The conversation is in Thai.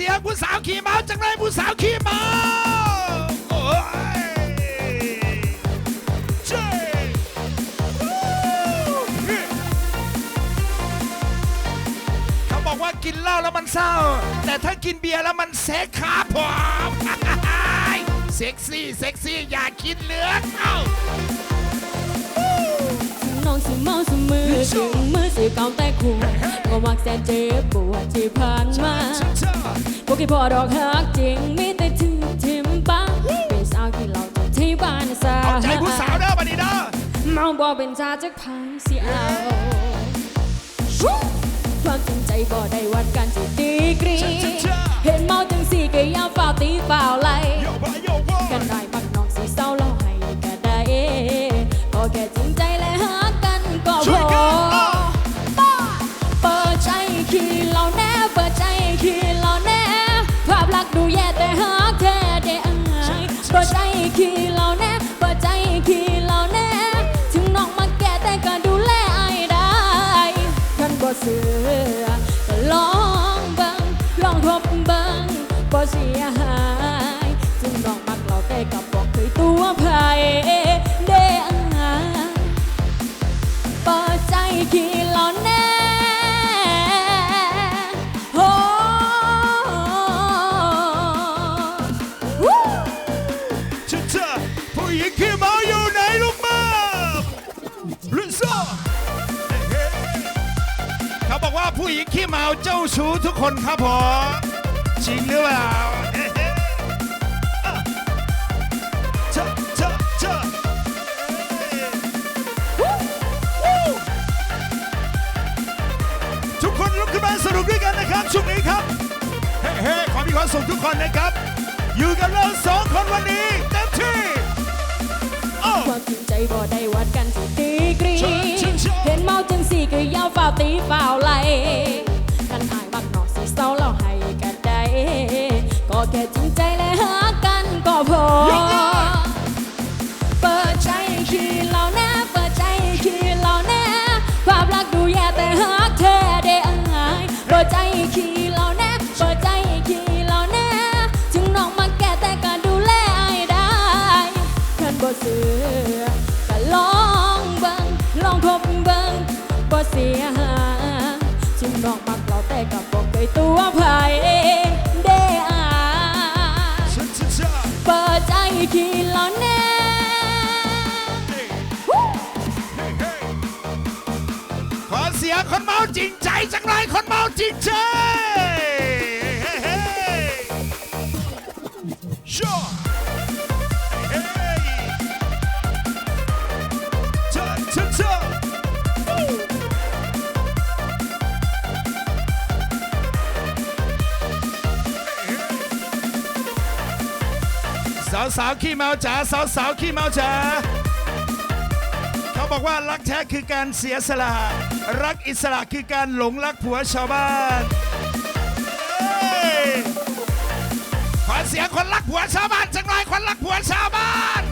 สียงผู้สาวขี่ม้าจังเลยผู้สาวขี่ม้าโอ้ยเจ้เขาบอกว่ากินเหล้าแล้วมันเศร้า แต่ถ้ากินเบียร์แล้วมันเซ็กครับผมเซ็กซี่เซ็กซี่อย่ากินเหลืองเอ้า องสิเมาเสมอถึงมือสิเก่าแต่คู่ก็มักแสนเจ็บปวดที่ผ่านมาพวกที่พอดอกฮักจริงมีแต่ทิมทิมบ้างเป็นสาวที่เราจะที่บ้านสาเอาใจผู้สาวเด้อบัดนี้เด้อเมาบ่เป็นชาจากพังเสียเอาความจริงใจบ่ได้วัดกันที่ดีกรี เห็นเมาจังสี่ก็อยาฝ่าวตีฝ่าวไล่ ขี้เราแน่เปิดใจขี้เราแน่ภาพลักษณ์ดูแย่แต่หาแค่ได้อายเปิดใจขี้เราแน่เปิดใจขี้เราแน่ถึงน้องมาแก่แต่ก็ดูแลอได้ท่านบ่เสือลองเบิงลองทบเบิ่งบ่เสียหาย เขาบผู้หญิงขี้เมาเจ้าชู้ทุกคนครับผมจริงหรือเปล่าเจ้าเจ้าเจ้าทุกคนลุกขึ้นมาสนุกด้วยกันนะครับช่วงนี้ครับเฮ้เฮ้ขอมีความสุขทุกคนนะครับ อยู่กับเราสองคนวันนี้เต็มที่ความจริงใจบ่ได้วัดกัน ก็ยาวฝ่าวตีฝ่าวไล่กันอายมักนอกสิเศร้าเล่าให้กันได้ก็แค่จริงใจและหากันก็พอ เปิดใจขี้เราแน่เปิดใจขี้เราแน่ความรักดูแย่แต่หักแท้ได้อายเปิดใจขี้เราแน่เปิดใจขี้เราแน่ถึงน้องมาแก่แต่ก็ดูแลอได้ขันบ่เสือก็ลองเบิ่งลองทบเบิ่งบ่เสียห ไผได้อายฉันจะจะเปิดใจขี้เราแน่ขอเสียงคนเมาจริงใจจังเลยคนเมาจริงใจ สาวสาวขี้เมาจ๋าสาวสาวขี้เมาจ๋าเขาบอกว่ารักแท้คือการเสียสละ รักอิสระคือการหลงรักผัวชาวบ้านเฮ้ยขอเสียงคนรักผัวชาวบ้านจังเลยคนรักผัวชาวบ้าน